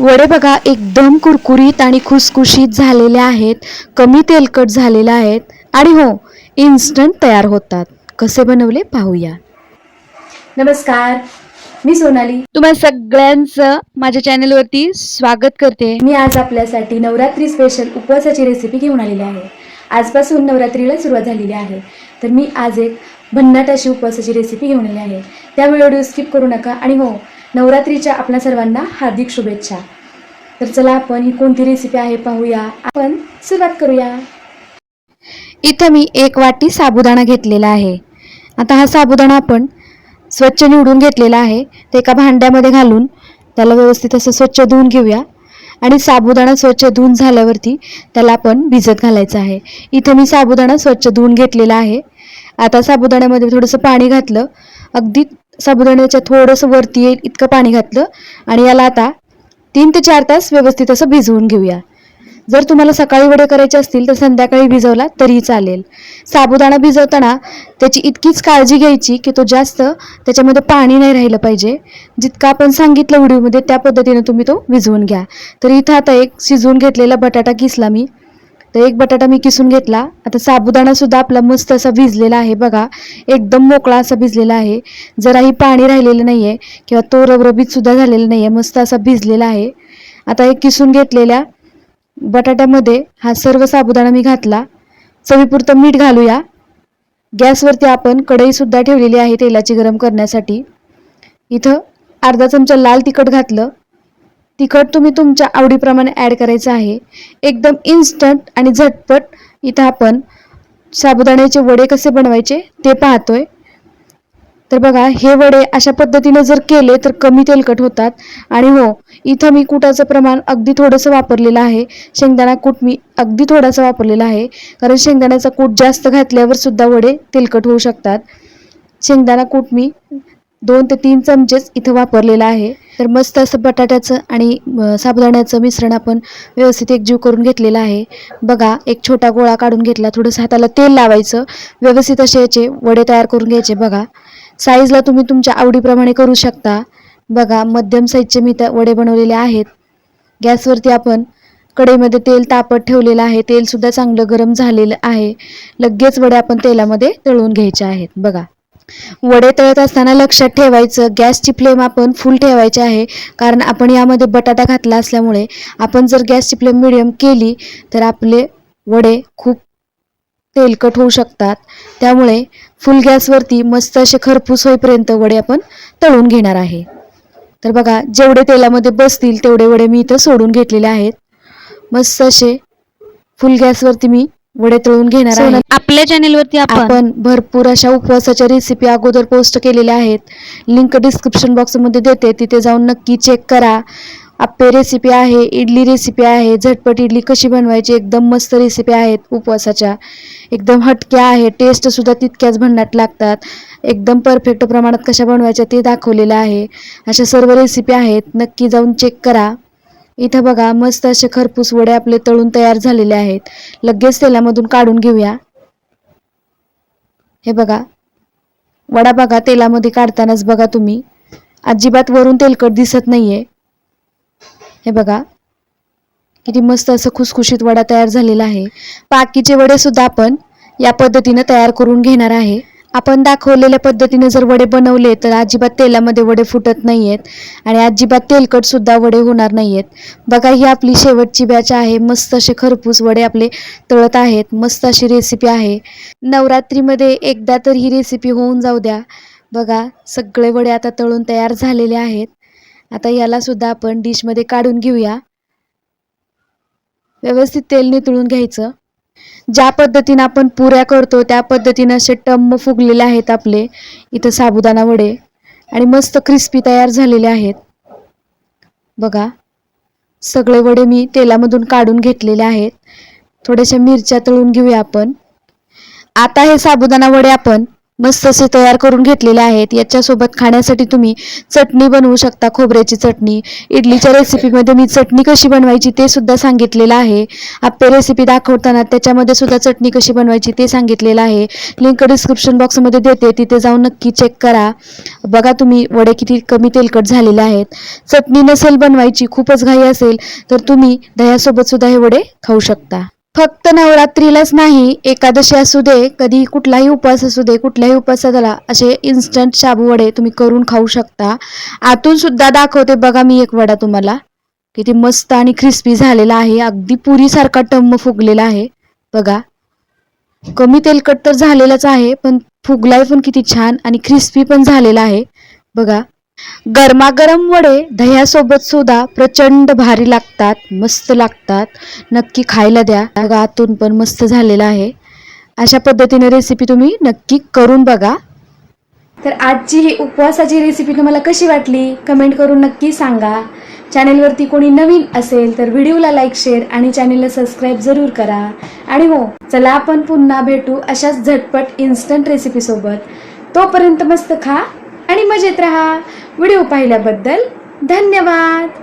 वडे बघा एकदम कुरकुरीत आणि खुसखुशीत झालेले आहेत. कमी तेलकट झालेले आहेत. आणि हो इन्स्टंट तयार होतात. कसे बनवले? पाहूया. नमस्कार मी सोनाली. तुम्हा सगळ्यांचं माझ्या चॅनलवरती स्वागत करते. मी आज आपल्यासाठी नवरात्री स्पेशल उपवासाची रेसिपी घेऊन आलेली आहे. आजपासून नवरात्रीला सुरुवात झालेली आहे. तर मी आज एक भन्नाट अशी उपवासाची रेसिपी घेऊन आली आहे. त्यामुळे व्हिडिओ स्किप करू नका. आणि हो नवरात्रीच्या आपल्या सर्वांना हार्दिक शुभेच्छा. तर चला आपण ही कोणती रेसिपी आहे पाहूया. आपण सुरुवात करूया. इथं मी एक वाटी साबुदाणा घेतलेला आहे. आता हा साबुदाणा आपण स्वच्छ निवडून घेतलेला आहे. ते एका भांड्यामध्ये घालून त्याला व्यवस्थित असं स्वच्छ धुवून घेऊया. आणि साबुदाणा स्वच्छ धुवून झाल्यावरती त्याला आपण भिजत घालायचं आहे. इथं मी साबुदाणा स्वच्छ धुवून घेतलेला आहे. आता साबुदाण्यामध्ये थोडंसं पाणी घातलं. अगदी साबुदाण्याच्या थोडंसं वरती येईल इतकं पाणी घातलं आणि याला आता तीन ते चार तास व्यवस्थित असं भिजवून घेऊया. जर तुम्हाला सकाळी वडे करायचे असतील तर संध्याकाळी भिजवला तरीही चालेल. साबुदाणा भिजवताना त्याची इतकीच काळजी घ्यायची की तो जास्त त्याच्यामध्ये पाणी नाही राहिलं पाहिजे. जितकं आपण सांगितलं व्हिडिओमध्ये त्या पद्धतीने तुम्ही तो भिजवून घ्या. तर इथं आता एक शिजवून घेतलेला बटाटा किसला मी. तर एक बटाटा मी किसून घेतला. आता साबुदाणा सुद्धा आपला मस्त असा भिजलेला आहे बघा. एकदम मोकळा असा भिजलेला आहे. जराही पाणी राहिलेलं नाही आहे किंवा तो रबरबीत सुद्धा झालेला नाही आहे मस्त असा भिजलेला आहे. आता एक किसून घेतलेल्या बटाट्यामध्ये हा सर्व साबुदाणा मी घातला. चवीपुरतं मीठ घालूया. गॅसवरती आपण कढईसुद्धा ठेवलेली आहे तेलाची गरम करण्यासाठी. इथं अर्धा चमचा लाल तिखट घातलं. तिखट तुम्ही तुमच्या आवडीप्रमाणे ॲड करायचं आहे. एकदम इन्स्टंट आणि झटपट इथं आपण साबुदाण्याचे वडे कसे बनवायचे ते पाहतोय. तर बघा हे वडे अशा पद्धतीने जर केले तर कमी तेलकट होतात. आणि हो इथं मी कुटाचं प्रमाण अगदी थोडंसं वापरलेलं आहे. शेंगदाणा कूट मी अगदी थोडासा वापरलेला आहे. कारण शेंगदाण्याचा कूट जास्त घातल्यावर सुद्धा वडे तेलकट होऊ शकतात. शेंगदाणा कूट मी दोन ते तीन चमचेच इथं वापरलेला आहे. तर मस्त असं बटाट्याचं आणि साबुदाण्याचं मिश्रण आपण व्यवस्थित एकजीव करून घेतलेलं आहे. बघा एक छोटा गोळा काढून घेतला थोडंसं हाताला तेल लावायचं. व्यवस्थित असे याचे वडे तयार करून घ्यायचे बघा. साईजला तुम्ही तुमच्या आवडीप्रमाणे करू शकता. बघा मध्यम साईजचे मी त्या वडे बनवलेले आहेत. गॅसवरती आपण कढईमध्ये तेल तापत ठेवलेलं आहे. तेलसुद्धा चांगलं गरम झालेलं आहे. लगेच वडे आपण तेलामध्ये तळून घ्यायचे आहेत. बघा. वडे तळत असताना लक्षात ठेवायचं गॅसची फ्लेम आपण फुल ठेवायची आहे. कारण आपण यामध्ये बटाटा घातला असल्यामुळे आपण जर गॅसची फ्लेम मिडियम केली तर आपले वडे खूप तेलकट होऊ शकतात. त्यामुळे फुल गॅसवरती मस्त असे खरपूस होईपर्यंत वडे आपण तळून घेणार आहे. तर बघा जेवढे तेलामध्ये बसतील तेवढे वडे मी इथं सोडून घेतलेले आहेत. मस्त असे फुल गॅसवरती मी वडे तळून घेणार आहे. आपल्या चॅनलवरती आपण भरपूर अशा उपवासाच्या रेसिपी अगोदर पोस्ट केलेल्या आहेत. लिंक डिस्क्रिप्शन बॉक्समध्ये देते. तिथे जाऊन नक्की चेक करा. आप्पे रेसिपी आहे इडली रेसिपी आहे झटपट इडली कशी बनवायची एकदम मस्त रेसिपी आहेत उपवासाच्या. एकदम हटक्या आहे. टेस्टसुद्धा तितक्याच भन्नाट लागतात. एकदम परफेक्ट प्रमाणात कशा बनवायच्या ते दाखवलेलं आहे. अशा सर्व रेसिपी आहेत. नक्की जाऊन चेक करा. इथं बघा मस्त असे खरपूस वडे आपले तळून तयार झालेले आहेत. लगेच तेलामधून काढून घेऊया. हे बघा. वडा बघा तेलामध्ये काढतानाच बघा तुम्ही. अजिबात वरून तेलकट दिसत नाहीये. हे बघा. किती मस्त असं खुसखुशीत वडा तयार झालेला आहे. बाकीचे वडे सुद्धा आपण या पद्धतीनं तयार करून घेणार आहे. आपण दाखवलेल्या पद्धतीने जर वडे बनवले तर अजिबात तेलामध्ये वडे फुटत नाही आहेत आणि अजिबात तेलकटसुद्धा वडे होणार नाही आहेत बघा ही आपली शेवटची बॅच आहे. मस्त असे खरपूस वडे आपले तळत आहेत. मस्त अशी रेसिपी आहे. नवरात्रीमध्ये एकदा तर ही रेसिपी होऊन जाऊ द्या. बघा सगळे वडे आता तळून तयार झालेले आहेत. आता यालासुद्धा आपण डिशमध्ये काढून घेऊया. व्यवस्थित तेल नितळून घ्यायचं. ज्या पद्धतीनं आपण पुऱ्या करतो त्या पद्धतीनं असे टम्म फुगलेले आहेत आपले. इथं साबुदाणा वडे आणि मस्त क्रिस्पी तयार झालेले आहेत. बघा सगळे वडे मी तेलामधून काढून घेतलेले आहेत. थोड्याशा मिरच्या तळून घेऊया आपण. आता हे साबुदाणा वडे आपण मस्त असे तयार करून घेतलेले आहेत. याच्यासोबत खाण्यासाठी तुम्ही चटणी बनवू शकता खोबऱ्याची चटणी. इडलीच्या रेसिपीमध्ये मी चटणी कशी बनवायची ते सुद्धा सांगितलेलं आहे. आप्पे रेसिपी दाखवताना त्याच्यामध्ये सुद्धा चटणी कशी बनवायची ते सांगितलेलं आहे. लिंक डिस्क्रिप्शन बॉक्समध्ये देते तिथे जाऊन नक्की चेक करा. बघा तुम्ही वडे किती कमी तेलकट झालेले आहेत. चटणी नसेल बनवायची खूपच घाई असेल तर तुम्ही दह्यासोबत सुद्धा हे वडे खाऊ शकता. फक्त नवरात्रीलाच नाही एकादशी असू दे कधी कुठलाही उपवास असू दे कुठल्याही उपवासाला असे इन्स्टंट शाबू वडे तुम्ही करून खाऊ शकता. आतून सुद्धा दाखवते बघा मी एक वडा तुम्हाला. किती मस्त आणि क्रिस्पी झालेला आहे अगदी पुरीसारखा टम्म फुगलेला आहे. बघा. कमी तेलकट तर झालेलाच आहे पण फुगलाय पण किती छान आणि क्रिस्पी पण झालेला आहे. बघा. गरमागरम वडे दह्यासोबत सुद्धा प्रचंड भारी लागतात मस्त लागतात. नक्की खायला द्या. आतून पण मस्त झालेला आहे. अशा पद्धतीने रेसिपी तुम्ही नक्की करून बघा. तर आजची ही उपवासाची रेसिपी तुम्हाला कशी वाटली? कमेंट करून नक्की सांगा. चॅनेलवरती कोणी नवीन असेल तर व्हिडिओला लाईक शेअर आणि चॅनेलला सबस्क्राईब जरूर करा. आणि हो चला आपण पुन्हा भेटू अशाच झटपट इन्स्टंट रेसिपीसोबत तोपर्यंत मस्त खा. आणि मजेत राहा. व्हिडिओ पाहिल्याबद्दल धन्यवाद.